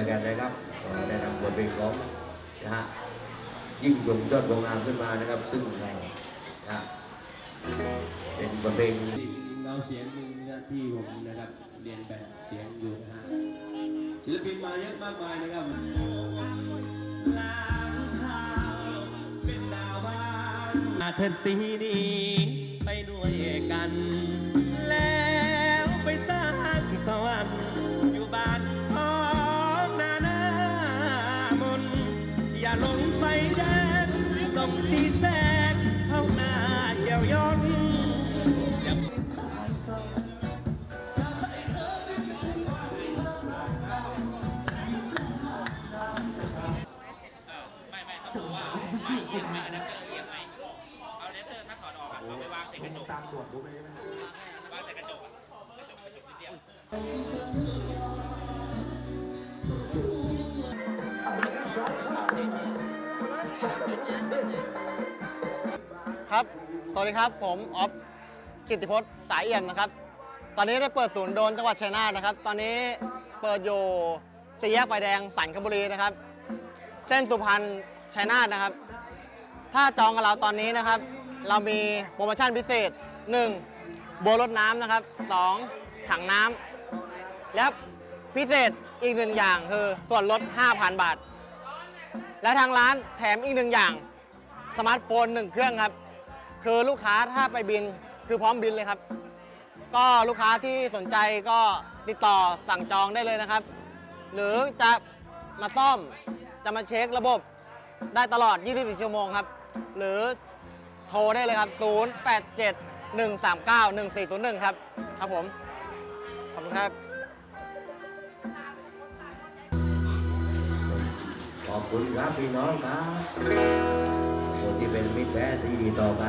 แล้วกันนะครับก็ได้นำบทเพลงของนะฮะยิ่งยงยอดวงงามขึ้นมานะครับ ซึ่งนะฮะเป็นบทเพลงเราเสียงหนึ่งนะที่ผมนะครับเรียนแบบเสียงอยู่นะฮะศิลปินมาเยอะมากมายนะครับล้างเท้าเป็นดาวบ้านอาเธอสีนี้ไปด้วยกัน มนอย่าหลงไฟแดงส่องสีแสงเข้าหน้าเหี่ยวยนอย่าไม่ไม่ต้องบอกว่าเสียงไม่อะแดปเตอร์เอียงไม่เอาอะแดปเตอร์ถ้าถอดออกอะเอาไปวางใส่กระจกตามหนวดรู้ไหมใช่ไหมวางใส่กระจกอะ ครับ สวัสดีครับ ผมออฟกิติพจน์สายเอี่ยมนะครับ ตอนนี้ได้เปิดศูนย์โดนจังหวัดชัยนาทนะครับ ตอนนี้เปิดอยู่สี่แยกไฟแดงสันคบุรีนะครับ เส้นสุพรรณชัยนาทนะครับ ถ้าจองกับเราตอนนี้นะครับ เรามีโปรโมชั่นพิเศษ 1. โบรถน้ำนะครับ 2. ถังน้ำและพิเศษอีกหนึ่งอย่างคือส่วนลด 5,000 บาท และทางร้านแถมอีกหนึ่งอย่าง สมาร์ทโฟนหนึ่งเครื่องครับ คือลูกค้าถ้าไปบินคือพร้อมบินเลยครับ ก็ลูกค้าที่สนใจก็ติดต่อสั่งจองได้เลยนะครับ หรือจะมาซ่อมจะมาเช็คระบบได้ตลอด 24 ชั่วโมงครับ หรือโทรได้เลยครับ 087 139 1401 ครับ ครับผม ขอบคุณครับ อบคุณครับพี่น้องครับคนที่เป็นมิตรแท้ที่ดีต่อกัน